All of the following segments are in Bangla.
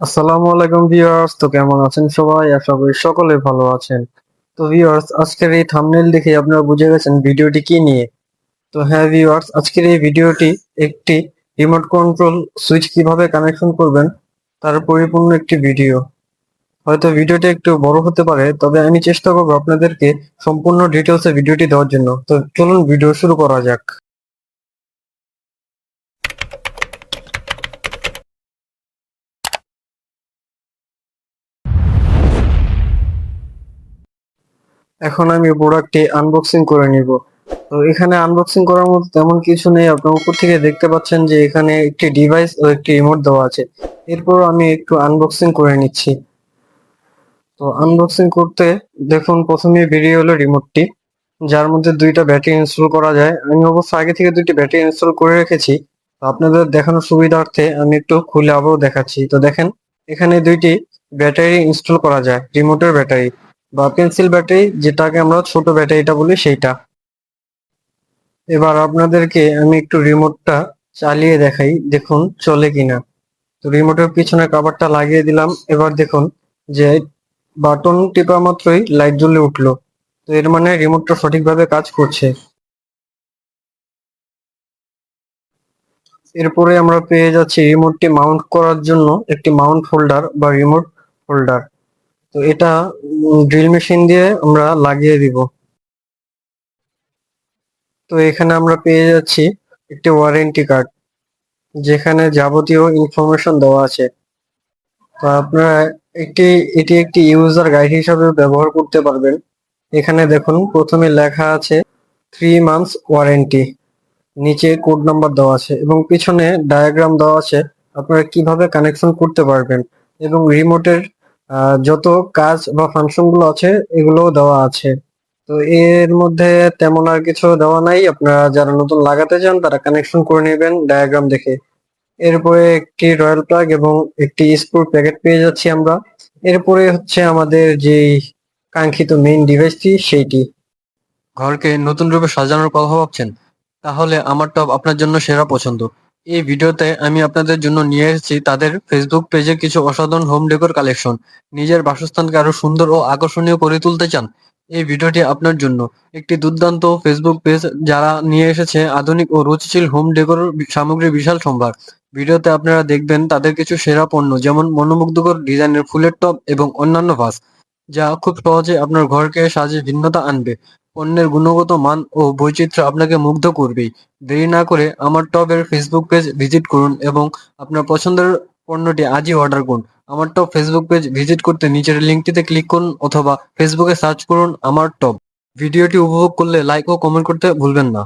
আসসালামু আলাইকুম ভিউয়ার্স, তো কেমন আছেন সবাই? আশা করি সকলে ভালো আছেন। তো ভিউয়ার্স, আজকের এই থাম্বনেল দেখে আপনারা বুঝে গেছেন ভিডিওটি কি নিয়ে। তো হ্যাঁ ভিউয়ার্স, আজকের এই ভিডিওটি একটি রিমোট কন্ট্রোল সুইচ কীভাবে কানেকশন করবেন, তার পরিপূর্ণ একটি ভিডিও। হয়তো ভিডিওটি একটু বড় হতে পারে, তবে আমি চেষ্টা করব আপনাদেরকে সম্পূর্ণ ডিটেলসে ভিডিওটি দেওয়ার জন্য। তো চলুন ভিডিও শুরু করা যাক। এখন আমি প্রোডাক্টটি আনবক্সিং করে নিব। তো এখানে আনবক্সিং করার মতো তেমন কিছু নেই। আপনার উপর থেকে দেখতে পাচ্ছেন যে এখানে একটি ডিভাইস ও একটি রিমোট দেওয়া আছে। এরপর আমি একটু আনবক্সিং করে নিচ্ছি। তো আনবক্সিং করতে দেখুন, প্রথমে বেরিয়ে হলো রিমোটটি যার মধ্যে দুইটা ব্যাটারি ইনস্টল করা যায়। আমি অবশ্য আগে থেকে দুইটি ব্যাটারি ইনস্টল করে রেখেছি। আপনাদের দেখানোর সুবিধার্থে আমি একটু খুলে আবারও দেখাচ্ছি। তো দেখেন, এখানে দুইটি ব্যাটারি ইনস্টল করা যায় রিমোটের ব্যাটারি বা পেন্সিল ব্যাটারি যেটাকে আমরা ছোট ব্যাটারিটা বলি সেইটা। এবার আপনাদেরকে আমি একটু রিমোটটা চালিয়ে দেখাই, দেখুন চলে কিনা। তো রিমোটের পিছনে কাভারটা লাগিয়ে দিলাম, এবার দেখুন যে বাটন টিপা মাত্রই লাইট জ্বলে উঠল। তো এর মানে রিমোটটা সঠিকভাবে কাজ করছে। এরপরে আমরা পেয়ে যাচ্ছি রিমোটটি মাউন্ট করার জন্য একটি মাউন্ট হোল্ডার বা রিমোট হোল্ডার তো এটা ড্রিল মেশিন দিয়ে আমরা লাগিয়ে দিব। তো এখানে আমরা পেয়ে যাচ্ছি একটি ওয়ারেন্টি কার্ড যেখানে যাবতীয় ইনফরমেশন দেওয়া আছে। তো আপনারা একটি, এটি একটি ইউজার গাইড হিসাবে ব্যবহার করতে পারবেন। এখানে দেখুন, প্রথমে লেখা আছে থ্রি মান্থস ওয়ারেন্টি নিচে কোড নাম্বার দেওয়া আছে এবং পিছনে ডায়াগ্রাম দেওয়া আছে, আপনারা কীভাবে কানেকশন করতে পারবেন এবং রিমোটের যত কাজ বা ফাংশনগুলো আছে, এগুলোও দেওয়া আছে। তো এর মধ্যে তেমন আর কিছু দেওয়া নাই। আপনারা যারা নতুন লাগাতে চান, তারা কানেকশন করে নেবেন ডায়াগ্রাম দেখে। এরপরে একটি রয়্যাল প্লাগ এবং একটি স্ক্রু প্যাকেট পেয়ে যাচ্ছি আমরা। এরপরে হচ্ছে আমাদের যে কাঙ্ক্ষিত মেইন ডিভাইসটি সেইটি। ঘরকে নতুন রূপে সাজানোর কথা ভাবছেন? তাহলে আমার টপ আপনার জন্য সেরা পছন্দ। এই ভিডিওতে আমি আপনাদের জন্য নিয়ে এসেছি তাদের ফেসবুক পেজে কিছু অসাধারণ হোম ডেকোর কালেকশন নিজের বাসস্থানকে আরও সুন্দর ও আকর্ষণীয় করে তুলতে চান এই ভিডিওটি আপনার জন্য। একটি দুর্দান্ত ফেসবুক পেজ যারা নিয়ে এসেছে আধুনিক ও রুচিশীল হোম ডেকোর সামগ্রী বিশাল সম্ভার। ভিডিওতে আপনারা দেখবেন তাদের কিছু সেরা পণ্য যেমন মনোমুগ্ধকর ডিজাইনের ফুলের টপ এবং অন্যান্য ভাস যা খুব সহজে আপনার ঘরকে সাজে ভিন্নতা আনবে। পণ্যের গুণগত মান ও বৈচিত্র্য আপনাকে মুগ্ধ করবেই। দেরি না করে আমার টপের ফেসবুক পেজ ভিজিট করুন এবং আপনার পছন্দের পণ্যটি আজই অর্ডার করুন। আমার টপ ফেসবুক পেজ ভিজিট করতে নিচের লিঙ্কটিতে ক্লিক করুন অথবা ফেসবুকে সার্চ করুন আমার টপ। ভিডিওটি উপভোগ করলে লাইক ও কমেন্ট করতে ভুলবেন না।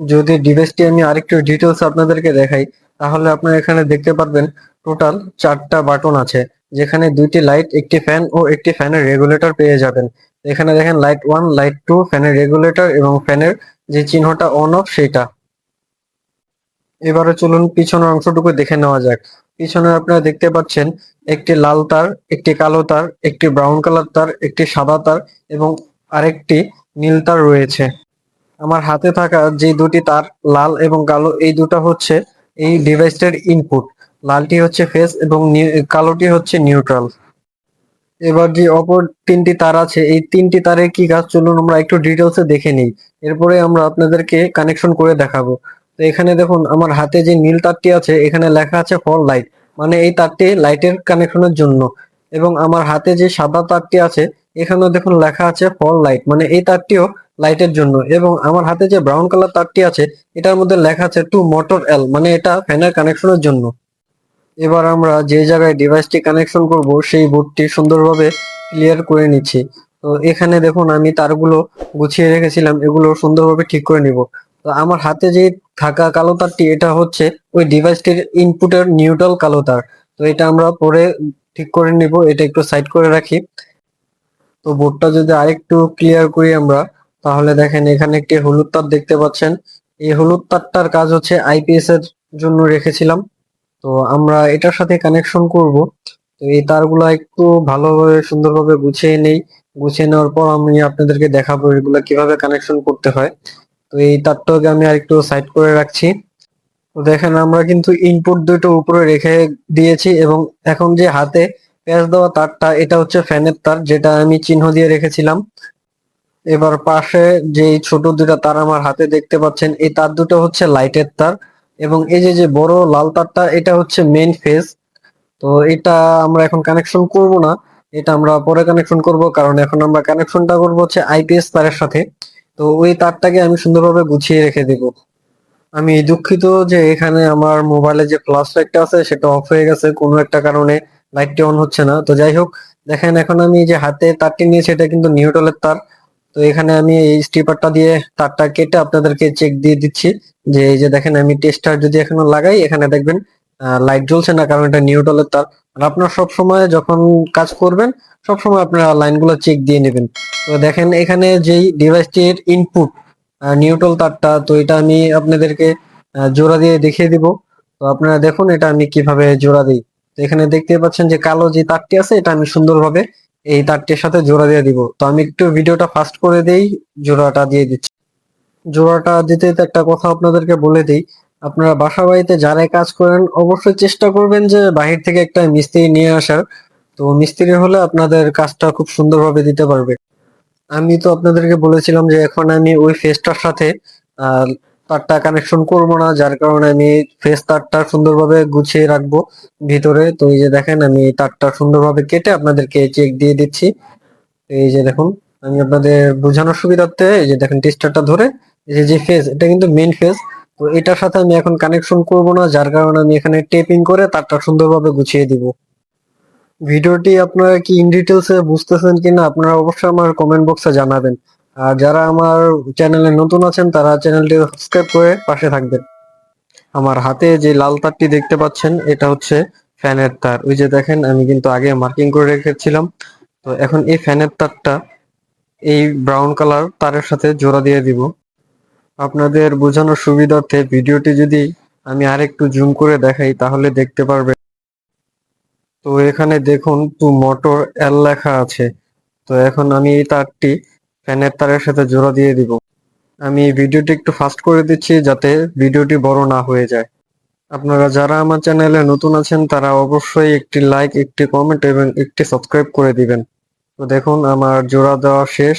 যদি ডিভাইসটি আমি আরেকটু ডিটেলস আপনাদেরকে দেখাই, তাহলে আপনারা এখানে দেখতে পারবেন টোটাল চারটা বাটন আছে, যেখানে দুইটি লাইট একটি ফ্যান ও একটি ফ্যানের রেগুলেটর পেয়ে যাবেন। এখানে দেখেন লাইট ওয়ান লাইট টু ফ্যানের রেগুলেটর এবং ফ্যানের যে চিহ্নটা অন অফ সেটা। এবারে চলুন পিছনের অংশটুকু দেখে নেওয়া যাক। পিছনে আপনারা দেখতে পাচ্ছেন একটি লাল তার, একটি কালো তার, একটি ব্রাউন কালার তার, একটি সাদা তার এবং আরেকটি নীল তার রয়েছে। আমার হাতে থাকা যে দুটি তার, লাল এবং কালো, এই দুটো হচ্ছে এই ডিভাইসটার ইনপুট লালটি হচ্ছে ফেস এবং কালোটি হচ্ছে নিউট্রাল এবার যে অপর তিনটি তার আছে, এই তিনটি তারের কি কাজ? চলুন আমরা একটু ডিটেলসে দেখে নিই। এরপরে আমরা আপনাদেরকে কানেকশন করে দেখাবো। তো এখানে দেখুন, আমার হাতে যে নীল তারটি আছে, এখানে লেখা আছে ফল লাইট মানে এই তারটি লাইটের কানেকশনের জন্য। এবং আমার হাতে যে সাদা তারটি আছে, এখানেও দেখুন লেখা আছে ফল লাইট মানে এই তারটিও লাইটের জন্য। এবং আমার হাতে যে ব্রাউন কালার তারটি আছে, এটার মধ্যে লেখা আছে টু মোটর এল মানে এটা ফ্যানের কানেকশনের জন্য। এবার আমরা যে জায়গায় ডিভাইসটি কানেকশন করব, সেই বোর্ডটি সুন্দরভাবে ক্লিয়ার করে নিচ্ছি। তো এখানে দেখুন, আমি তারগুলো গুছিয়ে রেখেছিলাম, এগুলো সুন্দরভাবে ঠিক করে নিব। তো আমার হাতে যে থাকা কালো তারটি, এটা হচ্ছে ওই ডিভাইসটির ইনপুটের নিউট্রাল কালো তার। তো এটা আমরা পরে ঠিক করে নিব, এটা একটু সাইড করে রাখি। তো বোর্ডটা যদি আরেকটু ক্লিয়ার করি আমরা, তাহলে দেখেন, এখানে একটি হলুদ তার দেখতে পাচ্ছেন। এই হলুদ তারটার কাজ হচ্ছে আইপিএস এর জন্য রেখেছিলাম। তো আমরা এটার সাথে কানেকশন করব। তো এই তারগুলো একটু ভালোভাবে, সুন্দরভাবে গুছিয়ে নেই। গুছিয়ে নেওয়ার পর আমি আপনাদেরকে দেখাবো এগুলো কীভাবে কানেকশন করতে হয়। তো এই তারটাকে আমি আরেকটু সাইড করে রাখছি। তো দেখেন, আমরা কিন্তু ইনপুট দুটো উপরে রেখে দিয়েছি এবং এখন যে হাতে প্যাচ দেওয়া তারটা, এটা হচ্ছে ফ্যানের তার, যেটা আমি চিহ্ন দিয়ে রেখেছিলাম। এবার পাশে যে ছোট দুটা তার আমার হাতে দেখতে পাচ্ছেন, এই তার দুটো হচ্ছে লাইটের তার। এবং এই যে যে বড় লাল তারটা, এটা হচ্ছে মেইন ফেজ তো এটা আমরা এখন কানেকশন করব না। এটা আমরা পরে কানেকশন করব, কারণ এখন আমরা কানেকশনটা করব হচ্ছে আইপিএস তারের সাথে। তো ওই তারটাকে আমি সুন্দরভাবে গুছিয়ে রেখে দেব। আমি দুঃখিত যে এখানে আমার মোবাইলে যে ফ্ল্যাশ লাইটটা আছে, সেটা অফ হয়ে গেছে কোনো একটা কারণে। লাইটটি অন হচ্ছে না। তো যাই হোক, দেখেন এখন আমি যে হাতে তারটি নিয়েছি, এটা কিন্তু নিউটলের তার। তো এখানে আমি এই স্টিপারটা দিয়ে তারটা কেটে আপনাদেরকে চেক দিয়ে দিচ্ছি। যে এই যে দেখেন, আমি টেস্টার যদি এখনও লাগাই, এখানে দেখবেন লাইট জ্বলছে না, কারণ এটা নিউট্রালের তার। আর আপনার সব সময় যখন কাজ করবেন, সব সময় আপনারা লাইনগুলো চেক দিয়ে নেবেন। তো দেখেন, এখানে যেই ডিভাইসটির ইনপুট নিউট্রাল তারটা, তো এটা আমি আপনাদেরকে জোড়া দিয়ে দেখিয়ে দিব। তো আপনারা দেখুন, এটা আমি কীভাবে জোড়া দিই। তো এখানে দেখতে পাচ্ছেন যে কালো যে তারটি আছে, এটা আমি সুন্দরভাবে এই তারটির সাথে জোড়া দিয়ে দিব। তো আমি একটু ভিডিওটা ফাস্ট করে দেই, জোড়াটা দিয়ে দিচ্ছি। জোড়াটা দিতে একটা কথা আপনাদেরকে বলে দিই, আপনারা বাসা বাড়িতে যারাই কাজ করেন, অবশ্যই চেষ্টা করবেন যে বাহির থেকে একটা মিস্ত্রি নিয়ে আসার। তো মিস্ত্রি হলে আপনাদের কাজটা খুব সুন্দরভাবে দিতে পারবে। আমি তো আপনাদেরকে বলেছিলাম যে এখন আমি ওই ফেসটার সাথে তারটা কানেকশন করব না, যার কারণে আমি ফেস তারটা সুন্দরভাবে গুছিয়ে রাখব ভিতরে। তো এই যে দেখেন, আমি তারটা সুন্দরভাবে কেটে আপনাদেরকে চেক দিয়ে দিচ্ছি। এই যে দেখুন, আমি আপনাদের বোঝানোর সুবিধার্থে এই যে দেখেন টেস্টারটা ধরে, এই যে ফেজ এটা কিন্তু মেইন ফেজ তো এটার সাথে আমি এখন কানেকশন করব না, যার কারণে আমি এখানে টেপিং করে তারটা সুন্দরভাবে গুছিয়ে দিব। ভিডিওটি আপনারা কি ইন ডিটেলস বুঝতেছেন কিনা, আপনারা অবশ্যই আমার কমেন্ট বক্সে জানাবেন। আর যারা আমার চ্যানেলে নতুন আছেন, তারা চ্যানেলটি সাবস্ক্রাইব করে পাশে থাকবেন। আমার হাতে যে লাল তারটি দেখতে পাচ্ছেন, এটা হচ্ছে ফ্যানের তার। ওই যে দেখেন, আমি কিন্তু আগে মার্কিং করে রেখেছিলাম। তো এখন এই ফ্যানের তারটা এই ব্রাউন কালার তারের সাথে জোড়া দিয়ে দিব। আপনাদের বোঝানোর সুবিধার্থে ভিডিওটি যদি আমি আরেকটু জুম করে দেখাই, তাহলে দেখতে পারবেন। তো এখানে দেখুন, টু মোটর এল লেখা আছে। তো এখন আমি এই তারটি ফ্যানের তারের সাথে জোড়া দিয়ে দিব। আমি ভিডিওটি একটু ফাস্ট করে দিচ্ছি যাতে ভিডিওটি বড় না হয়ে যায়। আপনারা যারা আমার চ্যানেলে নতুন আছেন, তারা অবশ্যই একটি লাইক একটি কমেন্ট এবং একটি সাবস্ক্রাইব করে দিবেন। তো দেখুন, আমার জোড়া দেওয়া শেষ।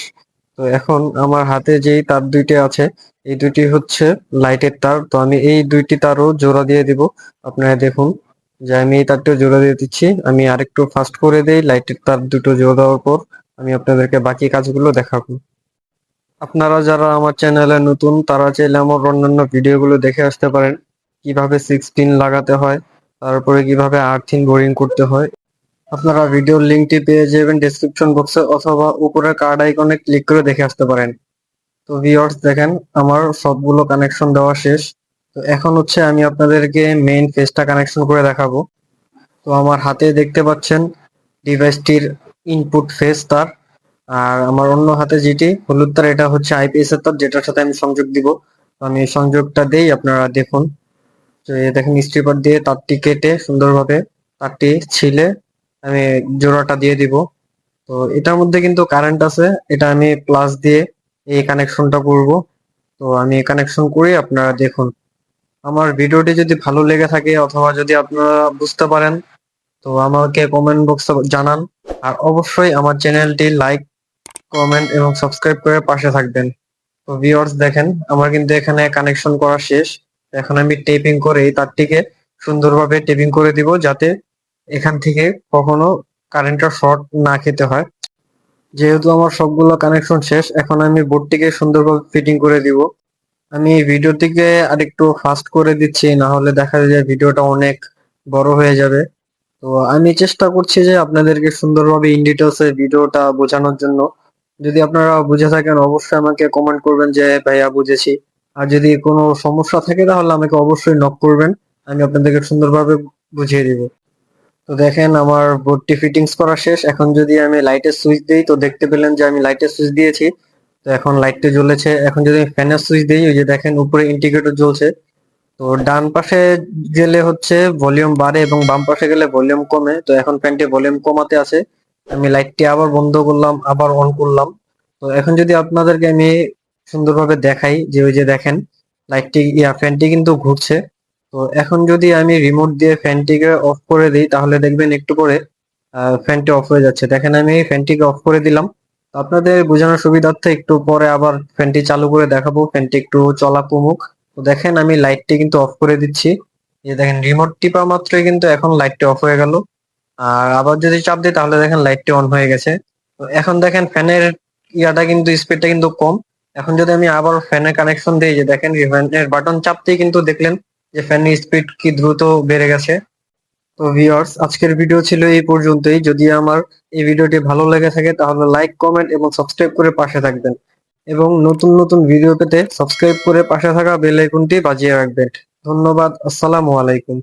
তো এখন আমার হাতে যেই তার দুইটি আছে, এই দুইটি হচ্ছে লাইটের তার। তো আমি এই দুইটি তারও জোড়া দিয়ে দিব। আপনারা দেখুন যে আমি এই তারটিও জোড়া দিয়ে দিচ্ছি। আমি আরেকটু ফাস্ট করে দেই লাইটের তার দুটো জোড়া দেওয়ার পর। আমি আপনাদেরকে বাকি কাজগুলো দেখাবো। আপনারা যারা আমার চ্যানেলে নতুন, তারা চাইলে আমার অন্যান্য ভিডিওগুলো দেখে আসতে পারেন। কীভাবে সিক্স পিন লাগাতে হয়, তারপরে কীভাবে আর্থিং বোরিং করতে হয়। আপনারা ভিডিওর লিঙ্কটি পেয়ে যাবেন ডেসক্রিপশন বক্সে অথবা উপরের কার্ড আইকনে ক্লিক করে দেখে আসতে পারেন। তো ভিউয়ার্স দেখেন, আমার সবগুলো কানেকশন দেওয়া শেষ। তো এখন হচ্ছে আমি আপনাদেরকে মেইন ফেসটা কানেকশন করে দেখাবো। তো আমার হাতে দেখতে পাচ্ছেন ডিভাইসটির ইনপুট ফেস তার। আর আমার অন্য হাতে যেটি, হলুদ তার, এটা হচ্ছে আইপিএস এর তার, যেটার সাথে আমি সংযোগ দিব। আমি এই সংযোগটা দেই, আপনারা দেখুন। তো দেখেন স্ট্রিপার দিয়ে তারটি কেটে সুন্দরভাবে তারটি ছিলে আমি জোড়াটা দিয়ে দিব। তো এটার মধ্যে কিন্তু কারেন্ট আছে, এটা আমি প্লাস দিয়ে এই কানেকশনটা করব। তো আমি কানেকশন করি, আপনারা দেখুন। আমার ভিডিওটি যদি ভালো লেগে থাকে, অথবা যদি আপনারা বুঝতে পারেন, তো আমাকে কমেন্ট বক্সে জানান। আর অবশ্যই আমার চ্যানেলটি লাইক, কমেন্ট এবং সাবস্ক্রাইব করে পাশে থাকবেন। তো ভিউয়ার্স দেখেন, আমার কিন্তু এখানে কানেকশন করা শেষ। এখন আমি টেপিং করে এই তারটিকে সুন্দরভাবে টেপিং করে দিব যাতে এখান থেকে কখনো কারেন্টটা শর্ট না খেতে হয়। যেহেতু আমার সবগুলো কানেকশন শেষ, এখন আমি বোর্ডটিকে সুন্দরভাবে ফিটিং করে দিব। আমি এই ভিডিওটিকে আরেকটু ফাস্ট করে দিচ্ছি না হলে দেখা যায় ভিডিওটা অনেক বড় হয়ে যাবে। তো আমি চেষ্টা করছি যে আপনাদেরকে সুন্দরভাবে ইন ডিটেলস ভিডিওটা বোঝানোর জন্য। যদি আপনারা বুঝে থাকেন, অবশ্যই আমাকে কমেন্ট করবেন যে, ভাইয়া, বুঝেছি। আর যদি কোনো সমস্যা থাকে, তাহলে আমাকে অবশ্যই নক করবেন। আমি আপনাদেরকে সুন্দরভাবে বুঝিয়ে দিব। তো দেখেন, আমার বোর্ডটি ফিটিংস করা শেষ। এখন যদি আমি লাইটের সুইচ দিই, তো দেখতে পেলেন যে আমি লাইটের সুইচ দিয়েছি। তো এখন লাইটটা জ্বলেছে। এখন যদি আমি ফ্যানের সুইচ দিই, ওই যে দেখেন, উপরে ইন্ডিকেটর জ্বলছে। তো ডান পাশে গেলে হচ্ছে ভলিউম বাড়ে এবং বাম পাশে গেলে ভলিউম কমে। তো এখন ফ্যানটি ভলিউম কমাতে আছে। আমি লাইটটি আবার বন্ধ করলাম, আবার অন করলাম। তো এখন যদি আপনাদেরকে আমি সুন্দরভাবে দেখাই, যে ওই যে দেখেন, লাইটটি, ইয়া, ফ্যানটি কিন্তু ঘুরছে। তো এখন যদি আমি রিমোট দিয়ে ফ্যানটিকে অফ করে দিই, তাহলে দেখবেন একটু পরে ফ্যানটি অফ হয়ে যাচ্ছে। দেখেন, আমি ফ্যানটিকে অফ করে দিলাম। আপনাদের বোঝানোর সুবিধার্থে একটু পরে আবার ফ্যানটি চালু করে দেখাবো। ফ্যানটি একটু চলা কমুক তো দেখেন আমি লাইটটি কিন্তু অফ করে দিচ্ছি। যে দেখেন রিমোট টিপা মাত্রই কিন্তু এখন লাইটটি অফ হয়ে গেল। আর আবার যদি চাপ দিই তাহলে দেখেন লাইটটি অন হয়ে গেছে। তো এখন দেখেন ফ্যানের ইয়াটা কিন্তু স্পিডটা কিন্তু কম। এখন যদি আমি আবার ফ্যানের কানেকশন দিই যে দেখেন ফ্যানের বাটন চাপতেই কিন্তু দেখলেন যে ফ্যানের স্পিড কি দ্রুত বেড়ে গেছে। তো ভিউয়ার্স আজকের ভিডিও ছিল এই পর্যন্তই। যদি আমার এই ভিডিওটি ভালো লেগে থাকে তাহলে লাইক কমেন্ট এবং সাবস্ক্রাইব করে পাশে থাকবেন। এবং নতুন নতুন ভিডিও পেতে সাবস্ক্রাইব করে পাশে থাকা বেল আইকনটি বাজিয়ে রাখবেন। ধন্যবাদ, আসসালামু আলাইকুম।